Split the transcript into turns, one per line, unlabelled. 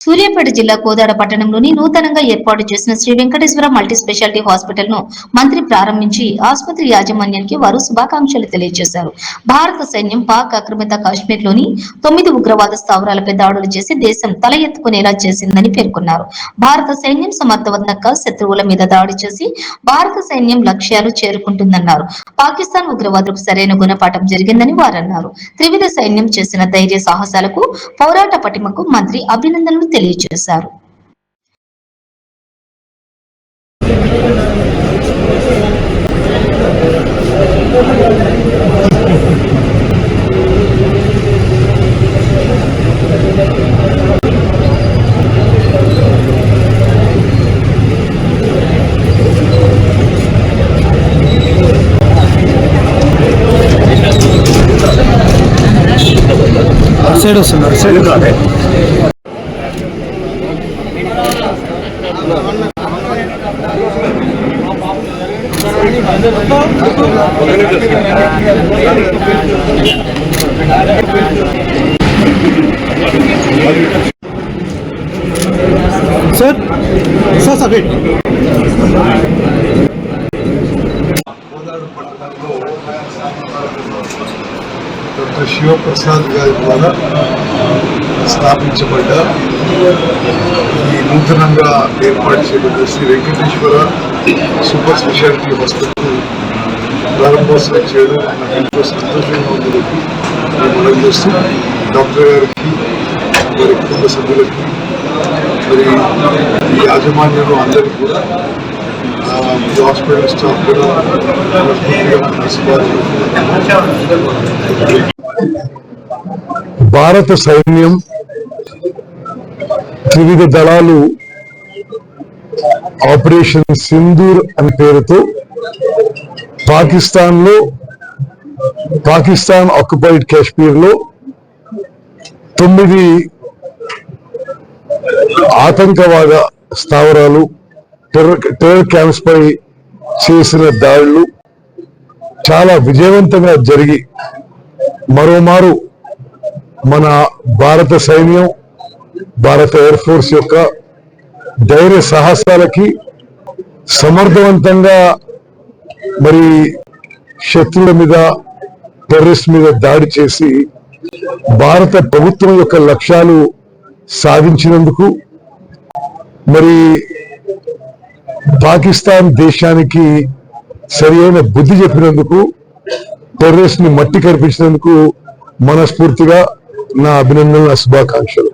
సూర్యాపేట జిల్లా కోదాడ పట్టణంలోని నూతనంగా ఏర్పాటు చేసిన శ్రీ వెంకటేశ్వర మల్టీ స్పెషాలిటీ హాస్పిటల్ను మంత్రి ప్రారంభించి ఆసుపత్రి యాజమాన్యానికి వారు శుభాకాంక్షలు తెలియజేశారు. భారత సైన్యం పాక్ ఆక్రమిత కాశ్మీర్లోని తొమ్మిది ఉగ్రవాద స్థావరాలపై దాడులు చేసి దేశం తల ఎత్తుకునేలా చేసిందని పేర్కొన్నారు. భారత సైన్యం సమర్థవంతంగా శత్రువుల మీద దాడి చేసి భారత సైన్యం లక్ష్యాలు చేరుకుంటుందన్నారు. పాకిస్తాన్ ఉగ్రవాదులకు సరైన గుణపాఠం జరిగిందని వారన్నారు. త్రివిధ సైన్యం చేసిన ధైర్య సాహసాలకు పోరాట పటిమకు మంత్రి అభినందనలు తెలియజేశారు
సైడ్ వస్తున్నారు side sir sir
sir wait doctor Sivaprasad గారి ద్వారా స్థాపించబడ్డ ఈ నూతనంగా ఏర్పాటు చేయబడ్డ Shri Venkateswara super speciality hospital. ప్రారంభోత్సవం చేయడం నాకు ఎంతో సంతోషంగా ఉంది నేను మనం చేస్తూ డాక్టర్ గారికి మరి కుటుంబ సభ్యులకి మరి ఈ యాజమాన్యం అందరికీ కూడా హాస్పిటల్ స్టాఫ్ కూడా
భారత సైన్యం త్రివిధ దళాలు ఆపరేషన్ సింధూర్ అనే పేరుతో పాకిస్తాన్లో పాకిస్తాన్ ఆక్యుపైడ్ కాశ్మీర్లో తొమ్మిది ఆతంకవాద స్థావరాలు టెర్రర్ టెర్రర్ క్యాంప్స్ పై చేసిన దాడులు చాలా విజయవంతంగా జరిగి మరోమారు మన భారత సైన్యం భారత ఎయిర్ ఫోర్స్ యొక్క ధైర్య సాహసాలకి సమర్థవంతంగా మరి శత్రువుల మీద టెర్రరిస్ట్ మీద దాడి చేసి భారత ప్రభుత్వం యొక్క లక్ష్యాలు సాధించినందుకు మరి పాకిస్తాన్ దేశానికి సరియైన బుద్ధి చెప్పినందుకు టెర్రరిస్ట్ని మట్టి కనిపించినందుకు మనస్ఫూర్తిగా నా అభినందనల శుభాకాంక్షలు.